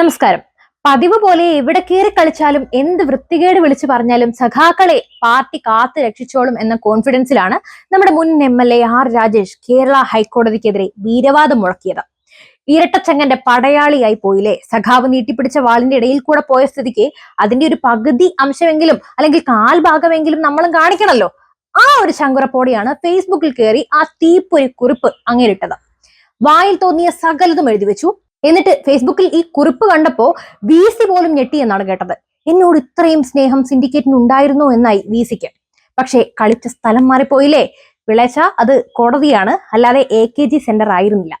നമസ്കാരം. പതിവ് പോലെ എവിടെ കയറി കളിച്ചാലും എന്ത് വൃത്തികേട് വിളിച്ചു പറഞ്ഞാലും സഖാക്കളെ പാർട്ടി കാത്തു രക്ഷിച്ചോളും എന്ന കോൺഫിഡൻസിലാണ് നമ്മുടെ മുൻ M L A R Rajesh Kerala ഹൈക്കോടതിക്കെതിരെ വീരവാദം മുഴക്കിയത്. ഇരട്ടച്ചങ്ങന്റെ പടയാളിയായി പോയില്ലേ? സഖാവ് നീട്ടിപ്പിടിച്ച വാളിന്റെ ഇടയിൽ കൂടെ പോയ സ്ഥിതിക്ക് അതിന്റെ ഒരു പകുതി അംശമെങ്കിലും അല്ലെങ്കിൽ കാൽ ഭാഗമെങ്കിലും നമ്മളും കാണിക്കണമല്ലോ ആ ഒരു ശങ്കുറപ്പോടെയാണ് ഫേസ്ബുക്കിൽ കയറി ആ തീപ്പൊരി കുറിപ്പ് അങ്ങേരിട്ടത്. വായിൽ തോന്നിയ സകലതും എഴുതി വെച്ചു. എന്നിട്ട് ഫേസ്ബുക്കിൽ ഈ കുറിപ്പ് കണ്ടപ്പോ വി സി പോലും ഞെട്ടി എന്നാണ് കേട്ടത്. എന്നോട് ഇത്രയും സ്നേഹം സിൻഡിക്കേറ്റിന് ഉണ്ടായിരുന്നു എന്നായി വി സിക്ക് പക്ഷേ കളിച്ച സ്ഥലം മാറിപ്പോയില്ലേ? വിളച്ച അത് കോടതിയാണ് അല്ലാതെ എ കെ ജി സെന്റർ ആയിരുന്നില്ല.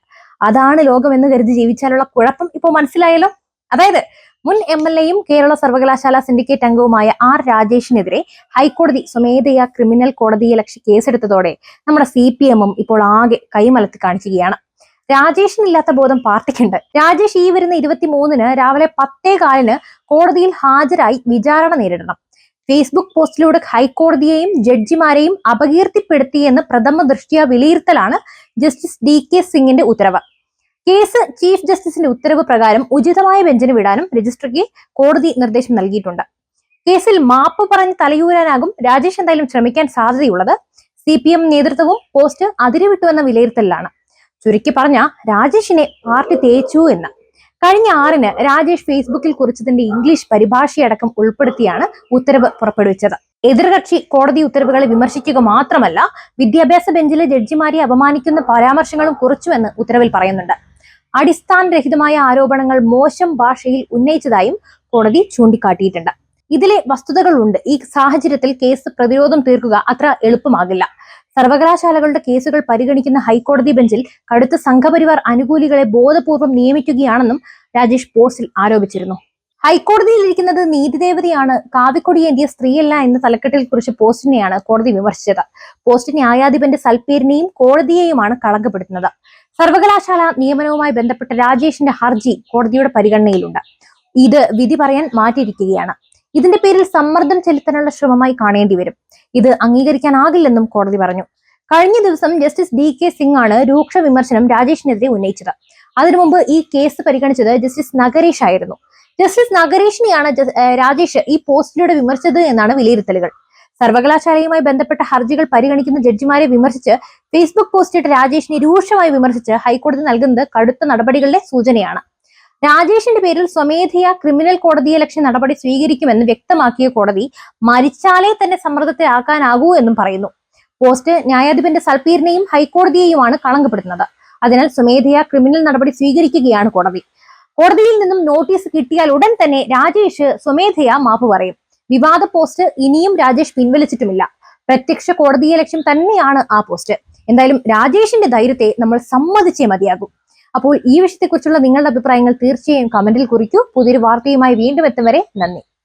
അതാണ് ലോകം എന്ന് കരുതി ജീവിച്ചാലുള്ള കുഴപ്പം ഇപ്പോൾ മനസ്സിലായല്ലോ? അതായത് മുൻ എം എൽ എയും കേരള സർവകലാശാല സിൻഡിക്കേറ്റ് അംഗവുമായ ആർ രാജേഷിനെതിരെ ഹൈക്കോടതി സ്വമേധയാ ക്രിമിനൽ കോടതിയെ ലക്ഷ്യ കേസെടുത്തതോടെ നമ്മുടെ സി പി എമ്മും ഇപ്പോൾ ആകെ കൈമലത്തി കാണിക്കുകയാണ്. രാജേഷിനില്ലാത്ത ബോധം പാർട്ടിക്കുണ്ട്. രാജേഷ് ഈ വരുന്ന ഇരുപത്തി മൂന്നിന് രാവിലെ പത്തേ കാലിന് കോടതിയിൽ ഹാജരായി വിചാരണ നേരിടണം. ഫേസ്ബുക്ക് പോസ്റ്റിലൂടെ ഹൈക്കോടതിയെയും ജഡ്ജിമാരെയും അപകീർത്തിപ്പെടുത്തിയെന്ന് പ്രഥമ ദൃഷ്ടിയ വിലയിരുത്തലാണ് ജസ്റ്റിസ് ഡി കെ സിംഗിന്റെ ഉത്തരവ്. കേസ് ചീഫ് ജസ്റ്റിസിന്റെ ഉത്തരവ് പ്രകാരം ഉചിതമായ ബെഞ്ചിന് വിടാനും രജിസ്ട്രിക്ക് കോടതി നിർദ്ദേശം നൽകിയിട്ടുണ്ട്. കേസിൽ മാപ്പ് പറഞ്ഞ് തലയൂരാനാകും രാജേഷ് എന്തായാലും ശ്രമിക്കാൻ സാധ്യതയുള്ളത്. സി പി എം നേതൃത്വവും പോസ്റ്റ് അതിരുവിട്ടുവെന്ന വിലയിരുത്തലിലാണ്. ചുരുക്കി പറഞ്ഞ രാജേഷിനെ പാർട്ടി തേച്ചു എന്ന്. കഴിഞ്ഞ ആറിന് രാജേഷ് ഫേസ്ബുക്കിൽ കുറിച്ചതിന്റെ ഇംഗ്ലീഷ് പരിഭാഷയടക്കം ഉൾപ്പെടുത്തിയാണ് ഉത്തരവ് പുറപ്പെടുവിച്ചത്. എതിർകക്ഷി കോടതി ഉത്തരവുകളെ വിമർശിക്കുക മാത്രമല്ല വിദ്യാഭ്യാസ ബെഞ്ചിലെ ജഡ്ജിമാരെ അപമാനിക്കുന്ന പരാമർശങ്ങളും കുറിച്ചുവെന്ന് ഉത്തരവിൽ പറയുന്നുണ്ട്. അടിസ്ഥാനരഹിതമായ ആരോപണങ്ങൾ മോശം ഭാഷയിൽ ഉന്നയിച്ചതായും കോടതി ചൂണ്ടിക്കാട്ടിയിട്ടുണ്ട്. ഇതിലെ വസ്തുതകളുണ്ട്. ഈ സാഹചര്യത്തിൽ കേസ് പ്രതിരോധം തീർക്കുക അത്ര എളുപ്പമാകില്ല. സർവകലാശാലകളുടെ കേസുകൾ പരിഗണിക്കുന്ന ഹൈക്കോടതി ബെഞ്ചിൽ കടുത്ത സംഘപരിവാർ അനുകൂലികളെ ബോധപൂർവം നിയമിക്കുകയാണെന്നും രാജേഷ് പോസ്റ്റിൽ ആരോപിച്ചിരുന്നു. ഹൈക്കോടതിയിൽ ഇരിക്കുന്നത് നീതിദേവതയാണ്. കാവിക്കൊടിയേന്തിയ സ്ത്രീയല്ല എന്ന തലക്കെട്ടിൽ കുറിച്ച് പോസ്റ്റിനെയാണ് കോടതി വിമർശിച്ചത്. പോസ്റ്റ് ന്യായാധിപന്റെ സൽപ്പേരിനെയും കോടതിയെയുമാണ് കളങ്കപ്പെടുത്തുന്നത്. സർവകലാശാല നിയമനവുമായി ബന്ധപ്പെട്ട രാജേഷിന്റെ ഹർജി കോടതിയുടെ പരിഗണനയിലുണ്ട്. ഇത് വിധി പറയാൻ മാറ്റിയിരിക്കുകയാണ്. ഇതിന്റെ പേരിൽ സമ്മർദ്ദം ചെലുത്താനുള്ള ശ്രമമായി കാണേണ്ടി വരും ഇത് അംഗീകരിക്കാനാകില്ലെന്നും കോടതി പറഞ്ഞു. കഴിഞ്ഞ ദിവസം ജസ്റ്റിസ് ഡി കെ സിംഗ് ആണ് രൂക്ഷ വിമർശനം രാജേഷിനെതിരെ ഉന്നയിച്ചത്. അതിനു മുമ്പ് ഈ കേസ് പരിഗണിച്ചത് ജസ്റ്റിസ് നഗരേഷ് ആയിരുന്നു. ജസ്റ്റിസ് നഗരേഷിനെയാണ് രാജേഷ് ഈ പോസ്റ്റിലൂടെ വിമർശിച്ചത് എന്നാണ് വിലയിരുത്തലുകൾ. സർവകലാശാലയുമായി ബന്ധപ്പെട്ട ഹർജികൾ പരിഗണിക്കുന്ന ജഡ്ജിമാരെ വിമർശിച്ച് ഫേസ്ബുക്ക് പോസ്റ്റിട്ട് രാജേഷിനെ രൂക്ഷമായി വിമർശിച്ച് ഹൈക്കോടതി നൽകുന്നത് കടുത്ത നടപടികളുടെ സൂചനയാണ്. രാജേഷിന്റെ പേരിൽ സ്വമേധയാ ക്രിമിനൽ കോടതിയെ ലക്ഷ്യം നടപടി സ്വീകരിക്കുമെന്ന് വ്യക്തമാക്കിയ കോടതി മരിച്ചാലേ തന്നെ സമ്മർദ്ദത്തെ ആക്കാനാകൂ എന്നും പറയുന്നു. പോസ്റ്റ് ന്യായാധിപന്റെ സൽപീറിനെയും ഹൈക്കോടതിയെയുമാണ് കളങ്കപ്പെടുത്തുന്നത്. അതിനാൽ സ്വമേധയാ ക്രിമിനൽ നടപടി സ്വീകരിക്കുകയാണ് കോടതി. കോടതിയിൽ നിന്നും നോട്ടീസ് കിട്ടിയാൽ ഉടൻ തന്നെ രാജേഷ് സ്വമേധയാ മാപ്പ് പറയും. വിവാദ പോസ്റ്റ് ഇനിയും രാജേഷ് പിൻവലിച്ചിട്ടുമില്ല. പ്രത്യക്ഷ കോടതിയെ ലക്ഷ്യം തന്നെയാണ് ആ പോസ്റ്റ്. എന്തായാലും രാജേഷിന്റെ ധൈര്യത്തെ നമ്മൾ സമ്മതിച്ചേ മതിയാകും. അപ്പോൾ ഈ വിഷയത്തെക്കുറിച്ചുള്ള നിങ്ങളുടെ അഭിപ്രായങ്ങൾ തീർച്ചയായും കമന്റിൽ കുറിക്കൂ. പുതിയൊരു വാർത്തയുമായി വീണ്ടും എത്തും വരെ നന്ദി.